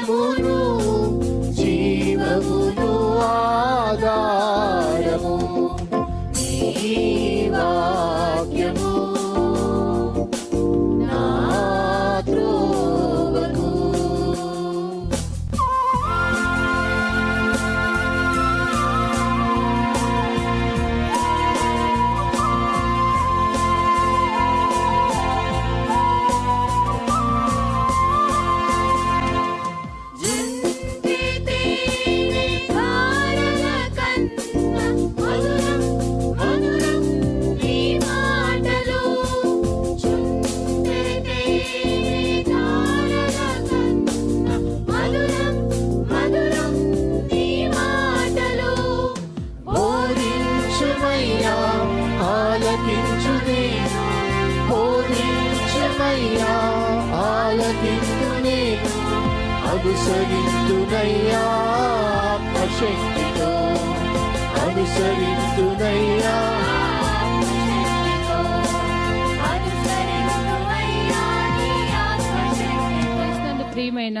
లక్ష్యమును జీవమును ఆధారము. జీవా బోధించుమయ్యా ఆలకించు నేను బోధించుమయ్యా ఆలకించు నేను అనుసరించునయ్యా ఆత్మశక్తితో అనుసరించునయ్యా క్రీస్తునందు ప్రియమైన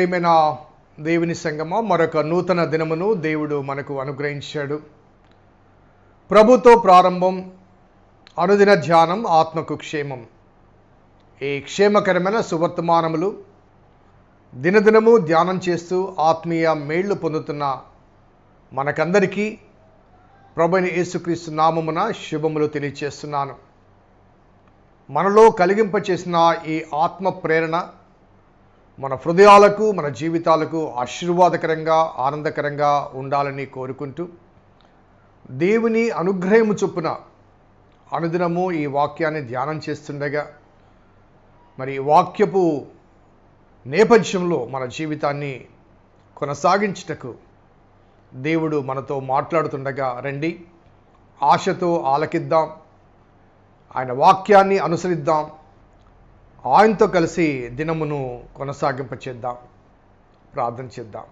ప్రేమైన దేవుని సంగమ మరొక నూతన దినమును దేవుడు మనకు అనుగ్రహించాడు. ప్రభుతో ప్రారంభం అనుదిన ధ్యానం ఆత్మకు క్షేమం. ఈ క్షేమకరమైన సువర్తమానములు దినదినము ధ్యానం చేస్తూ ఆత్మీయ మేళ్ళు పొందుతున్న మనకందరికీ ప్రభుని యేసుక్రీస్తు నామమున శుభములు తెలియచేస్తున్నాను. మనలో కలిగింపచేసిన ఈ ఆత్మ ప్రేరణ మన హృదయాలకు మన జీవితాలకు ఆశీర్వాదకరంగా ఆనందకరంగా ఉండాలని కోరుకుంటూ దేవుని అనుగ్రహము చొప్పున అనుదినము ఈ వాక్యాన్ని ధ్యానం చేస్తుండగా మరి వాక్యపు నేపథ్యంలో మన జీవితాన్ని కొనసాగించుటకు దేవుడు మనతో మాట్లాడుతుండగా రండి. ఆశతో ఆలకిద్దాం. ఆయన వాక్యాన్ని అనుసరిద్దాం. ఆయనతో కలిసి దినమును కొనసాగింపచేద్దాం. ప్రార్థన చేద్దాం.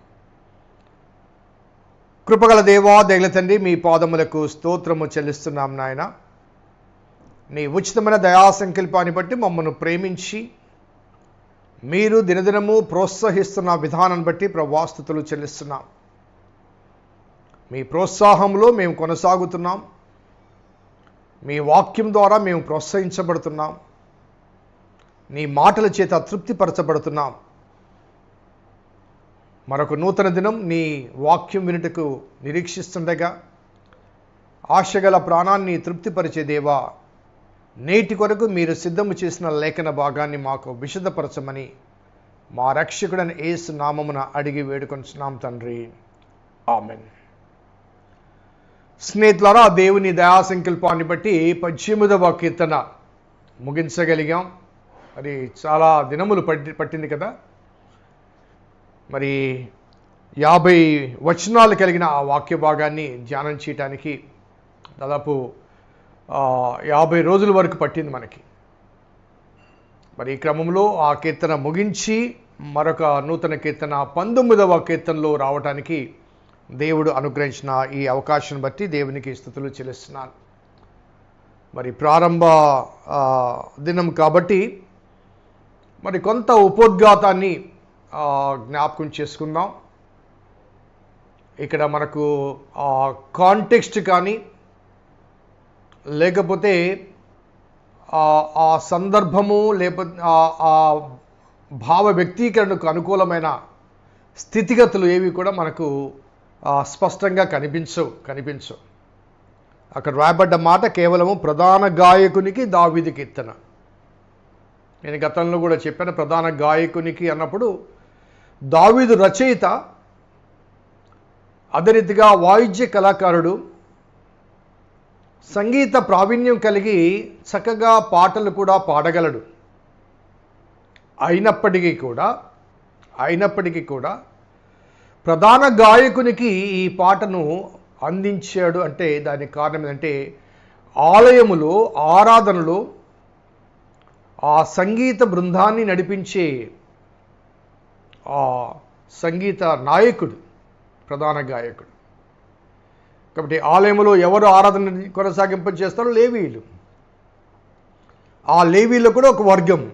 కృపగల దేవా దయల తండ్రి మీ పాదములకు స్తోత్రము చెల్లిస్తున్నాం నాయన. నీ ఉచితమైన దయా సంకల్పాన్ని బట్టి మమ్మల్ని ప్రేమించి మీరు దినదినము ప్రోత్సహిస్తున్న విధానాన్ని బట్టి ప్రవాస్తుతులు చెల్లిస్తున్నాం. మీ ప్రోత్సాహంలో మేము కొనసాగుతున్నాం. మీ వాక్యం ద్వారా మేము ప్రోత్సహించబడుతున్నాం. నీ మాటల చేత తృప్తిపరచబడుతున్నాం మరొక నూతన దినం నీ వాక్యం వినుటకు నిరీక్షిస్తుండగా ఆశగల ప్రాణాన్ని తృప్తిపరిచే దేవా నేటి కొరకు మీరు సిద్ధము చేసిన లేఖన భాగాన్ని మాకు విశదపరచమని మా రక్షకుడని ఏసు నామమున అడిగి వేడుకొంచున్నాం తండ్రి. ఆమెన్. స్నేహితులారా దేవుని దయా సంకల్పాన్ని బట్టి పద్దెనిమిదవ కీర్తన ముగించగలిగాం. మరి చాలా దినములు పట్టి పట్టింది కదా? మరి యాభై వచనాలు కలిగిన ఆ వాక్య భాగాన్ని ధ్యానం చేయటానికి దాదాపు యాభై రోజుల వరకు పట్టింది మనకి. మరి ఈ క్రమంలో ఆ కీర్తన ముగించి మరొక నూతన కీర్తన పంతొమ్మిదవ కీర్తనలో రావటానికి దేవుడు అనుగ్రహించిన ఈ అవకాశం బట్టి దేవునికి స్థుతులు చెల్లిస్తున్నాను. మరి ప్రారంభ దినం కాబట్టి మరి కొంత ఉపోద్ఘాతాన్ని జ్ఞాపకం చేసుకుందాం. ఇక్కడ మనకు కాంటెక్స్ట్ కానీ లేకపోతే ఆ సందర్భము లేకపోతే ఆ- భావ వ్యక్తీకరణకు అనుకూలమైన స్థితిగతులు ఏవి కూడా మనకు స్పష్టంగా కనిపించవు కనిపించవు. అక్కడ రాయబడ్డ మాట కేవలము ప్రధాన గాయకునికి దావిది కీర్తన. నేను గతంలో కూడా చెప్పాను ప్రధాన గాయకునికి అన్నప్పుడు దావీదు రచయిత అదే రీతిగా వాయిద్య కళాకారుడు సంగీత ప్రావీణ్యం కలిగి చక్కగా పాటలు కూడా పాడగలడు. అయినప్పటికీ కూడా అయినప్పటికీ కూడా ప్రధాన గాయకునికి ఈ పాటను అందించాడు అంటే దానికి కారణం ఏంటంటే ఆలయములో ఆరాధనలో ఆ సంగీత బృందాన్ని నడిపించే ఆ సంగీత నాయకుడు ప్రధాన గాయకుడు. కాబట్టి ఆలయంలో ఎవరు ఆరాధన కొనసాగింప చేస్తారో లేవీలు. ఆ లేవీలో కూడా ఒక వర్గం.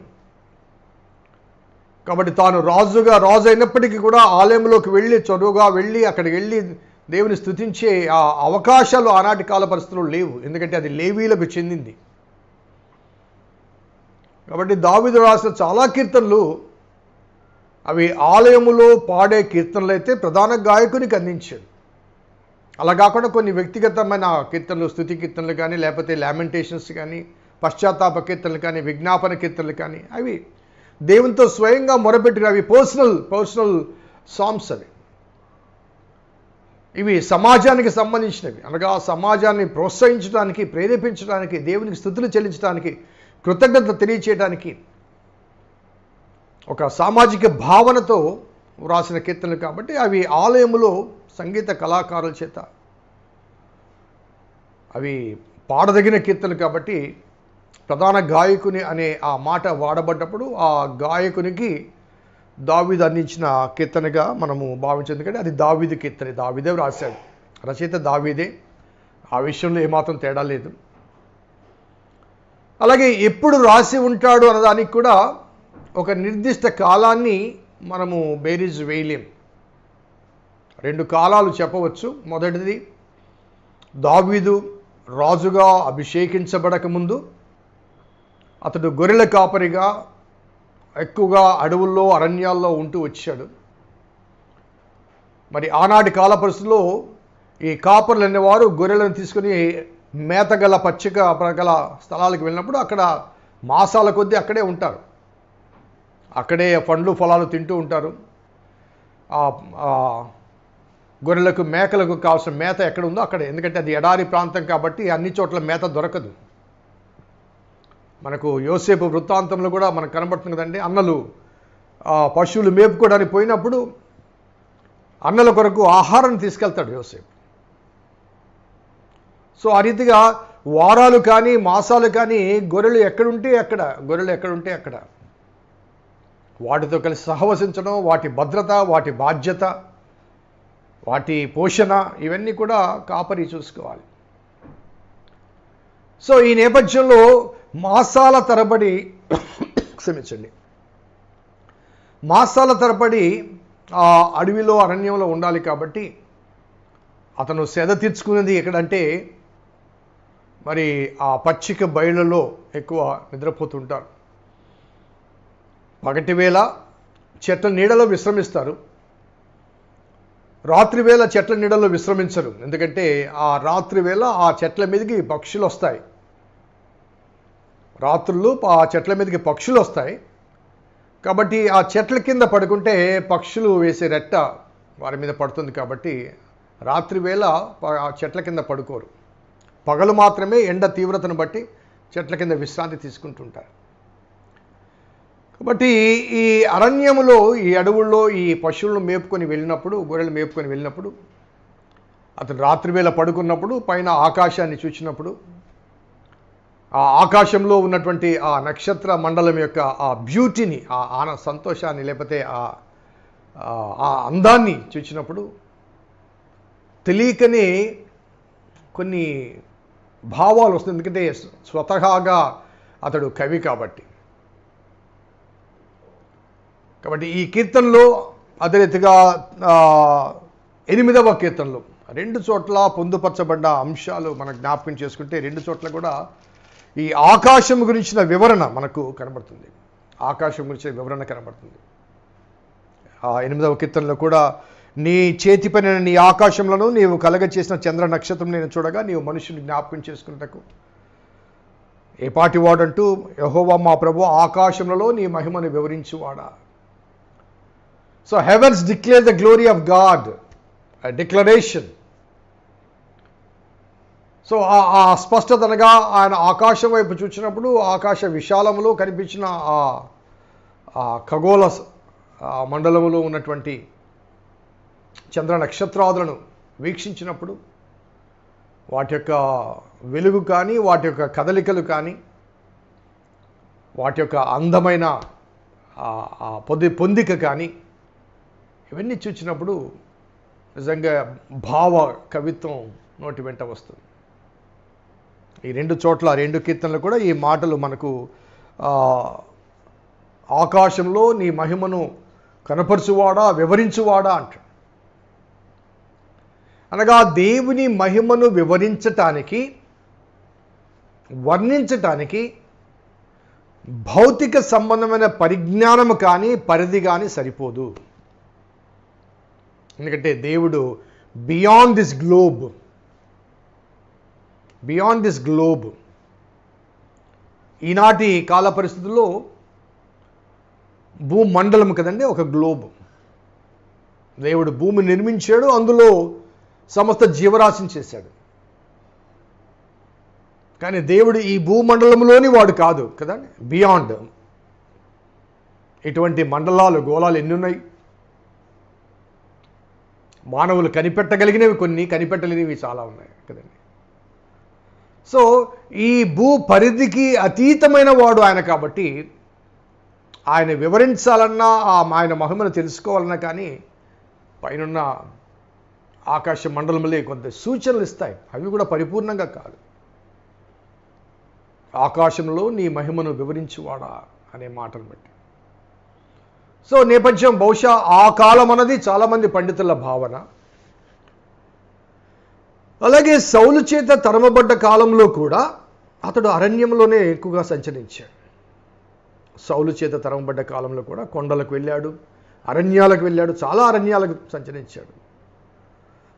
కాబట్టి తాను రాజుగా రాజు అయినప్పటికీ కూడా ఆలయంలోకి వెళ్ళి చొరువుగా వెళ్ళి అక్కడికి వెళ్ళి దేవుని స్థుతించే ఆ అవకాశాలు ఆనాటి కాల పరిస్థితులు లేవు. ఎందుకంటే అది లేవీలకు చెందింది. కాబట్టి దావిదు రాసిన చాలా కీర్తనలు అవి ఆలయములో పాడే కీర్తనలు అయితే ప్రధాన గాయకునికి అందించాడు అలా కాకుండా కొన్ని వ్యక్తిగతమైన కీర్తనలు స్థుతి కీర్తనలు కానీ లేకపోతే లామెంటేషన్స్ కానీ పశ్చాత్తాప కీర్తనలు కానీ విజ్ఞాపన కీర్తనలు కానీ అవి దేవునితో స్వయంగా మొరపెట్టిన అవి పర్సనల్ పర్సనల్ సాంగ్స్ అవి. ఇవి సమాజానికి సంబంధించినవి. అనగా సమాజాన్ని ప్రోత్సహించడానికి ప్రేరేపించడానికి దేవునికి స్థుతులు చెల్లించడానికి కృతజ్ఞత తెలియచేయడానికి ఒక సామాజిక భావనతో వ్రాసిన కీర్తనలు కాబట్టి అవి ఆలయములో సంగీత కళాకారుల చేత అవి పాడదగిన కీర్తనలు కాబట్టి ప్రధాన గాయకుని అనే ఆ మాట వాడబడ్డప్పుడు ఆ గాయకునికి దావీదు అందించిన కీర్తనగా మనము భావించింది ఎందుకంటే అది దావీదు కీర్తన. దావీదే రాశాడు రచయిత దావీదే. ఆ విషయంలో ఏమాత్రం తేడా లేదు. అలాగే ఎప్పుడు రాసి ఉంటాడు అన్నదానికి కూడా ఒక నిర్దిష్ట కాలాన్ని మనము బేరీజ్ వేయలేం. రెండు కాలాలు చెప్పవచ్చు. మొదటిది దావీదు రాజుగా అభిషేకించబడక ముందు అతడు గొర్రెల కాపరిగా ఎక్కువగా అడవుల్లో అరణ్యాల్లో ఉంటూ వచ్చాడు. మరి ఆనాటి కాల పరిస్థితుల్లో ఈ కాపర్లు అనేవారు గొర్రెలను తీసుకుని మేతగల పచ్చిక గల స్థలాలకు వెళ్ళినప్పుడు అక్కడ మాసాల కొద్దీ అక్కడే ఉంటారు. అక్కడే పండ్లు ఫలాలు తింటూ ఉంటారు. గొర్రెలకు మేకలకు కావాల్సిన మేత ఎక్కడ ఉందో అక్కడ. ఎందుకంటే అది ఎడారి ప్రాంతం కాబట్టి అన్ని చోట్ల మేత దొరకదు. మనకు యోసేపు వృత్తాంతంలో కూడా మనకు కనబడుతుంది కదండి అన్నలు పశువులు మేపుకోవడానికి పోయినప్పుడు అన్నల కొరకు ఆహారం తీసుకెళ్తాడు యోసేపు. సో ఆ రీతిగా వారాలు కానీ మాసాలు కానీ గొర్రెలు ఎక్కడుంటే అక్కడ గొర్రెలు ఎక్కడుంటే అక్కడ. వాటితో కలిసి సహవసించడం వాటి భద్రత వాటి బాధ్యత వాటి పోషణ ఇవన్నీ కూడా కాపరి చూసుకోవాలి. సో ఈ నేపథ్యంలో మాసాల తరబడి క్షమించండి. మాసాల తరబడి ఆ అడవిలో అరణ్యంలో ఉండాలి కాబట్టి అతను సెద తీర్చుకునేది ఎక్కడంటే మరి ఆ పచ్చిక బయళ్ళలో ఎక్కువ నిద్రపోతుంటారు. పగటి వేళ చెట్ల నీడలో విశ్రమిస్తారు. రాత్రి వేళ చెట్ల నీడలో విశ్రమించరు. ఎందుకంటే ఆ రాత్రి వేళ ఆ చెట్ల మీదకి పక్షులు వస్తాయి. రాత్రులు ఆ చెట్ల మీదకి పక్షులు వస్తాయి. కాబట్టి ఆ చెట్ల కింద పడుకుంటే పక్షులు వేసే రెట్ట వారి మీద పడుతుంది కాబట్టి రాత్రి వేళ ఆ చెట్ల కింద పడుకోరు. పగలు మాత్రమే ఎండ తీవ్రతను బట్టి చెట్ల కింద విశ్రాంతి తీసుకుంటుంటారు. కాబట్టి ఈ అరణ్యములో ఈ అడవుల్లో ఈ పశువులను మేపుకొని వెళ్ళినప్పుడు గొర్రెలు మేపుకొని వెళ్ళినప్పుడు అతను రాత్రివేళ పడుకున్నప్పుడు పైన ఆకాశాన్ని చూసినప్పుడు ఆ ఆకాశంలో ఉన్నటువంటి ఆ నక్షత్ర మండలం యొక్క ఆ బ్యూటీని ఆ ఆన సంతోషాన్ని లేకపోతే ఆ ఆ- ఆ అందాన్ని చూసినప్పుడు తెలియకనే కొన్ని భావాలు వస్తుంది. ఎందుకంటే స్వతహాగా అతడు కవి కాబట్టి. కాబట్టి ఈ కీర్తనలో అదే రీతిగా ఎనిమిదవ కీర్తనలో. రెండు చోట్ల పొందుపరచబడ్డ అంశాలు మనకు జ్ఞాపకం చేసుకుంటే రెండు చోట్ల కూడా ఈ ఆకాశం గురించిన వివరణ మనకు కనబడుతుంది. ఆకాశం గురించిన వివరణ కనబడుతుంది. ఆ ఎనిమిదవ కీర్తనలో కూడా నీ చేతి పనిన నీ ఆకాశంలోనూ నీవు కలగ చేసిన చంద్ర నక్షత్రం నేను చూడగా నీవు మనుషుని జ్ఞాపకం చేసుకున్నటకు. ఏ వాడంటూ యహోవా మా ప్రభు ఆకాశంలో నీ మహిమను వివరించువాడా? So heavens declare the glory of God declaration so ఆ- ఆ స్పష్టత అనగా ఆయన ఆకాశం వైపు చూసినప్పుడు ఆకాశ విశాలములో కనిపించిన ఆ ఖగోళ మండలములో ఉన్నటువంటి చంద్ర నక్షత్రాదులను వీక్షించినప్పుడు వాటి యొక్క వెలుగు కానీ వాటి యొక్క కదలికలు కానీ వాటి యొక్క అందమైన పొది పొంది పొందిక కానీ ఇవన్నీ చూచినప్పుడు నిజంగా భావ కవిత్వం నోటి వెంట వస్తుంది. ఈ రెండు చోట్ల రెండు కీర్తనలు కూడా ఈ మాటలు మనకు ఆకాశంలో నీ మహిమను కనపరచువాడా వివరించువాడా అంటాడు అనగా దేవుని మహిమను వివరించటానికి వర్ణించటానికి భౌతిక సంబంధమైన పరిజ్ఞానము కానీ పరిధి కానీ సరిపోదు. ఎందుకంటే దేవుడు beyond this globe beyond this globe ఈనాటి కాల పరిస్థితుల్లో భూమండలం కదండి ఒక గ్లోబ్ దేవుడు భూమి నిర్మించాడు అందులో సమస్త జీవరాశిని చేశాడు. కానీ దేవుడు ఈ భూమండలంలోని వాడు కాదు కదా? బియాండ్ ఇటువంటి మండలాలు గోళాలు ఎన్ని ఉన్నాయి మానవులు కనిపెట్టగలిగినవి కొన్ని కనిపెట్టలేనివి చాలా ఉన్నాయి కదండి సో ఈ భూ పరిధికి అతీతమైన వాడు ఆయన కాబట్టి ఆయన వివరించాలన్నా ఆ ఆయన మహిమను తెలుసుకోవాలన్నా కానీ పైనున్న ఆకాశ మండలంలో కొంత సూచనలు ఇస్తాయి. అవి కూడా పరిపూర్ణంగా కాదు. ఆకాశంలో నీ మహిమను వివరించువాడా అనే మాటను బట్టి. సో నేపథ్యం బహుశా ఆ కాలం అన్నది చాలామంది పండితుల భావన. అలాగే సౌలు చేత తరమబడ్డ కాలంలో కూడా అతడు అరణ్యంలోనే ఎక్కువగా సంచరించాడు. సౌలు చేత తరమబడ్డ కాలంలో కూడా కొండలకు వెళ్ళాడు అరణ్యాలకు వెళ్ళాడు చాలా అరణ్యాలకు సంచరించాడు.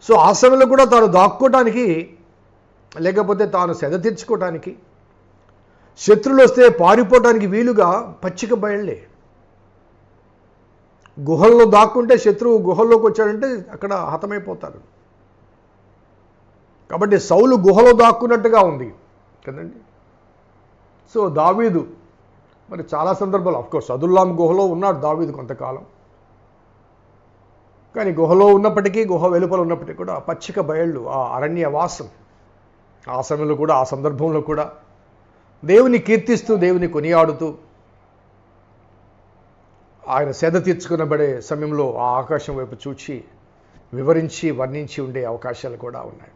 సో ఆ సమయంలో కూడా తాను దాక్కోవటానికి లేకపోతే తాను సెద తీర్చుకోవటానికి శత్రులు వస్తే పారిపోవటానికి వీలుగా పచ్చిక బయళ్ళే. గుహల్లో దాక్కుంటే శత్రువు గుహల్లోకి వచ్చాడంటే అక్కడ హతమైపోతారు కాబట్టి సౌలు గుహలో దాక్కున్నట్టుగా ఉంది. కదండి? సో దావీదు మరి చాలా సందర్భాలు అఫ్కోర్స్ అదుల్లాం గుహలో ఉన్నాడు దావీదు కొంతకాలం. కానీ గుహలో ఉన్నప్పటికీ గుహ వెలుపల ఉన్నప్పటికీ కూడా పచ్చిక బయళ్ళు ఆ అరణ్య వాసం ఆ సమయంలో కూడా ఆ సందర్భంలో కూడా దేవుని కీర్తిస్తూ దేవుని కొనియాడుతూ ఆయన సెద తీర్చుకునబడే సమయంలో ఆ ఆకాశం వైపు చూచి వివరించి వర్ణించి ఉండే అవకాశాలు కూడా ఉన్నాయి.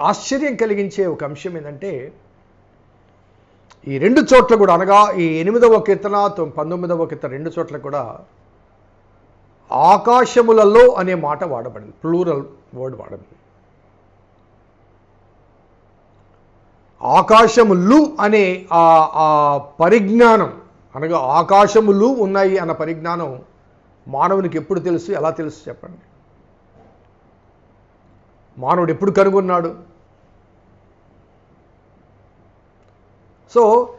ఆశ్చర్యం కలిగించే ఒక అంశం ఏంటంటే ఈ రెండు చోట్ల కూడా అనగా ఈ ఎనిమిదవ కీర్తన పంతొమ్మిదవ కీర్తన రెండు చోట్ల కూడా ఆకాశములలో అనే మాట వాడబడింది. Plural word వాడబడింది. ఆకాశములు అనే ఆ పరిజ్ఞానం అనగా ఆకాశములు ఉన్నాయి అన్న పరిజ్ఞానం మానవునికి ఎప్పుడు తెలుసు ఎలా తెలుసు చెప్పండి? మానవుడు ఎప్పుడు కనుగొన్నాడు? సో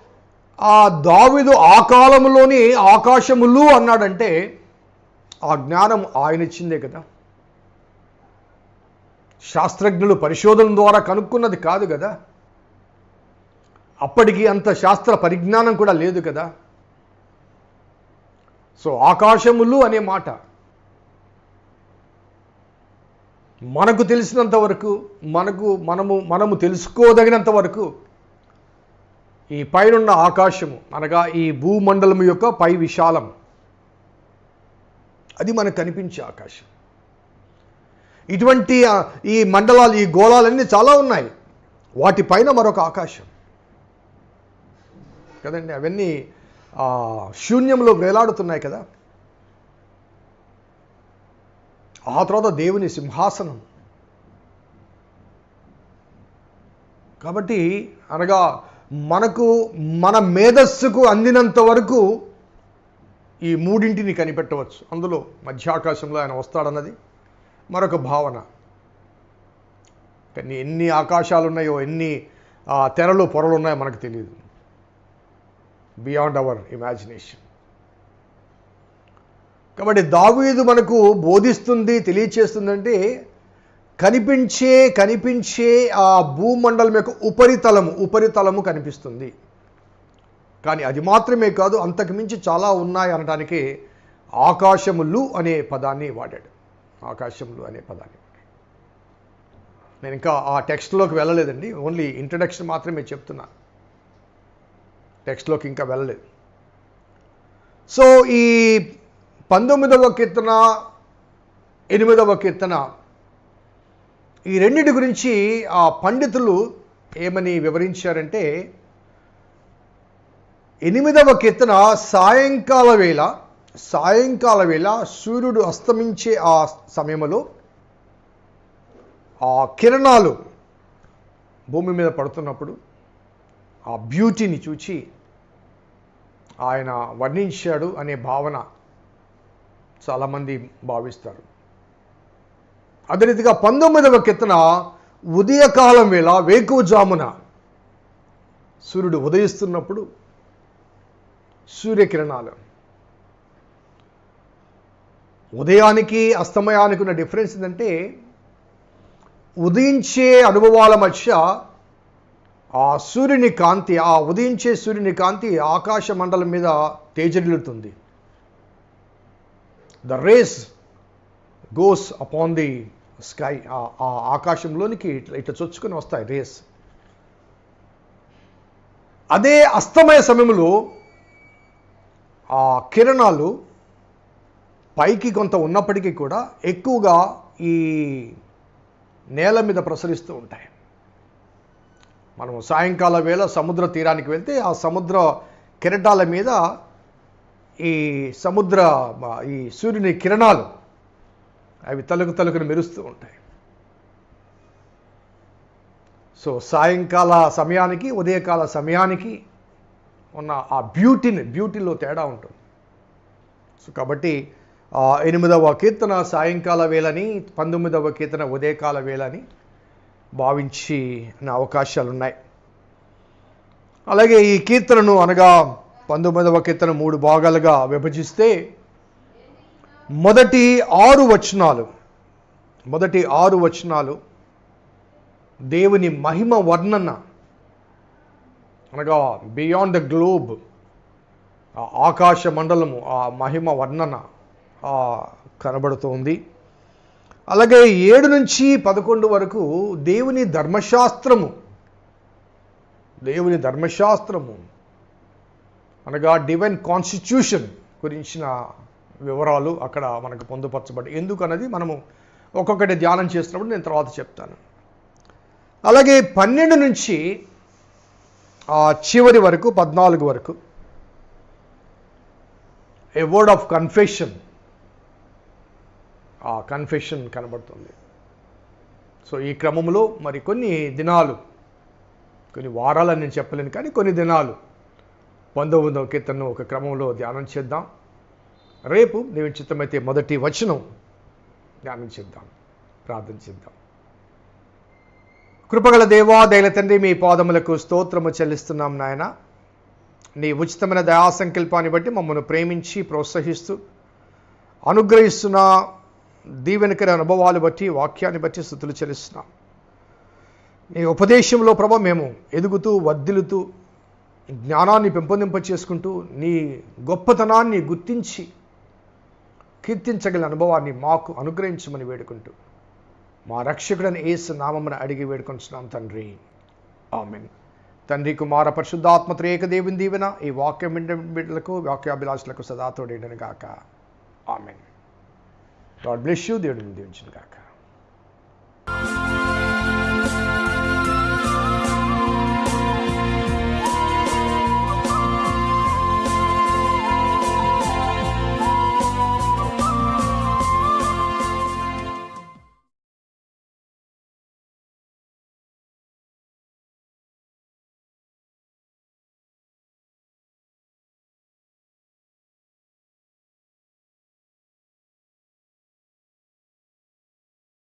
ఆ దావిదు ఆ కాలంలోని ఆకాశములు అన్నాడంటే ఆ జ్ఞానం ఆయన ఇచ్చిందే కదా. శాస్త్రజ్ఞులు పరిశోధన ద్వారా కనుక్కున్నది కాదు కదా. అప్పటికి అంత శాస్త్ర పరిజ్ఞానం కూడా లేదు కదా. సో ఆకాశములు అనే మాట మనకు తెలిసినంత వరకు మనకు మనము మనము తెలుసుకోదగినంత వరకు ఈ పైనున్న ఆకాశము అనగా ఈ భూమండలం యొక్క పై విశాలం అది మనకు కనిపించే ఆకాశం ఇటువంటి ఈ మండలాలు ఈ గోళాలన్నీ చాలా ఉన్నాయి. వాటిపైన మరొక ఆకాశం కదండి అవన్నీ శూన్యంలో వేలాడుతున్నాయి కదా. ఆ తర్వాత దేవుని సింహాసనం. కాబట్టి అనగా మనకు మన మేధస్సుకు అందినంత వరకు ఈ మూడింటిని కనిపెట్టవచ్చు. అందులో మధ్యాకాశంలో ఆయన వస్తాడన్నది మరొక భావన. కానీ ఎన్ని ఆకాశాలు ఉన్నాయో ఎన్ని తెరలు పొరలు ఉన్నాయో మనకు తెలియదు బియాండ్ అవర్ ఇమాజినేషన్ కాబట్టి దావీదు మనకు బోధిస్తుంది తెలియచేస్తుందంటే కనిపించే కనిపించే ఆ భూమండలం యొక్క ఉపరితలము ఉపరితలము కనిపిస్తుంది. కానీ అది మాత్రమే కాదు అంతకుమించి చాలా ఉన్నాయి అనడానికి ఆకాశములు అనే పదాన్ని వాడాడు. ఆకాశములు అనే పదాన్ని. నేను ఇంకా ఆ టెక్స్ట్లోకి వెళ్ళలేదండి. ఓన్లీ ఇంట్రడక్షన్ మాత్రమే చెప్తున్నాను టెక్స్ట్లోకి ఇంకా వెళ్ళలేదు. సో ఈ పంతొమ్మిదవ కీర్తన ఎనిమిదవ కీర్తన ఈ రెండింటి గురించి ఆ పండితులు ఏమని వివరించారంటే ఎనిమిదవ కీర్తన సాయంకాల వేళ సాయంకాల వేళ సూర్యుడు అస్తమించే ఆ సమయంలో ఆ కిరణాలు భూమి మీద పడుతున్నప్పుడు ఆ బ్యూటీని చూచి ఆయన వర్ణించాడు అనే భావన చాలామంది భావిస్తారు. అదే రీతిగా పంతొమ్మిదవ కెత్తన ఉదయకాలం వేళ వేకువజామున సూర్యుడు ఉదయిస్తున్నప్పుడు సూర్యకిరణాలు. ఉదయానికి అస్తమయానికి ఉన్న డిఫరెన్స్ ఏంటంటే ఉదయించే అనుభవాల మధ్య ఆ సూర్యుని కాంతి ఆ ఉదయించే సూర్యుని కాంతి ఆకాశ మండలం మీద తేజరిల్లుతుంది. The rays goes upon the sky ఆ ఆకాశంలోనికి ఇట్లా ఇట్లా చొచ్చుకొని వస్తాయి రేస్ అదే అస్తమయ సమయంలో ఆ కిరణాలు పైకి కొంత ఉన్నప్పటికీ కూడా ఎక్కువగా ఈ నేల మీద ప్రసరిస్తూ ఉంటాయి. మనం సాయంకాల వేళ సముద్ర తీరానికి వెళ్తే ఆ సముద్ర కెరటాల మీద ఈ సముద్ర ఈ సూర్యుని కిరణాలు అవి తలుకు తలుకుని మెరుస్తూ ఉంటాయి. సో సాయంకాల సమయానికి ఉదయకాల సమయానికి ఉన్న ఆ బ్యూటీని బ్యూటీలో తేడా ఉంటుంది. సో కాబట్టి ఆ ఎనిమిదవ కీర్తన సాయంకాల వేళని పంతొమ్మిదవ కీర్తన ఉదయకాల వేళని భావించి అవకాశాలు ఉన్నాయి అలాగే ఈ కీర్తనను అనగా పంతొమ్మిదవ కీర్తన మూడు భాగాలుగా విభజిస్తే మొదటి ఆరు వచనాలు మొదటి ఆరు వచనాలు దేవుని మహిమ వర్ణన అనగా బియాండ్ ద గ్లోబ్ ఆకాశ మండలము ఆ మహిమ వర్ణన కనబడుతోంది. అలాగే ఏడు నుంచి పదకొండు వరకు దేవుని ధర్మశాస్త్రము దేవుని ధర్మశాస్త్రము అనగా డివైన్ కాన్స్టిట్యూషన్ గురించిన వివరాలు అక్కడ మనకు పొందుపరచబడి ఎందుకన్నది మనము ఒక్కొక్కటి ధ్యానం చేసినప్పుడు నేను తర్వాత చెప్తాను. అలాగే పన్నెండు నుంచి చివరి వరకు పద్నాలుగు వరకు. ఏ వర్డ్ ఆఫ్ కన్ఫెషన్ ఆ కన్ఫెషన్ కనబడుతుంది. సో ఈ క్రమంలో మరి కొన్ని దినాలు కొన్ని వారాలని నేను చెప్పలేను కానీ కొన్ని దినాలు. పంతొమ్మిదవ కీర్తనను ఒక క్రమంలో ధ్యానం చేద్దాం. రేపు నేను చిత్తమైతే మొదటి వచనం ధ్యానం చేద్దాం. ప్రార్థన చేద్దాం. కృపగల దేవా దైల తండ్రి మీ పాదములకు స్తోత్రము చెల్లిస్తున్నాం నాయన. నీ ఉచితమైన దయా సంకల్పాన్ని బట్టి మమ్మల్ని ప్రేమించి ప్రోత్సహిస్తూ అనుగ్రహిస్తున్న దీవెనకర అనుభవాలు బట్టి వాక్యాన్ని బట్టి స్థుతులు చెల్లిస్తున్నాం. నీ ఉపదేశంలో ప్రభ మేము ఎదుగుతూ వర్ధిల్లుతూ జ్ఞానాన్ని పెంపొందింప చేసుకుంటూ నీ గొప్పతనాన్ని గుర్తించి కీర్తించగల అనుభవాన్ని మాకు అనుగ్రహించమని వేడుకుంటూ మా రక్షకుడని ఏసు నామమున అడిగి వేడుకొంచున్నాం తండ్రి. ఆమెన్. తండ్రి కుమార పరిశుద్ధాత్మ త్రేక దేవుని దీవెన ఈ వాక్యం బిడ్డలకు వాక్యాభిలాషులకు సదా గాక. ఆమెన్. గాడ్ బ్లెస్ యూ దేవుడిని దీవించిన గాక.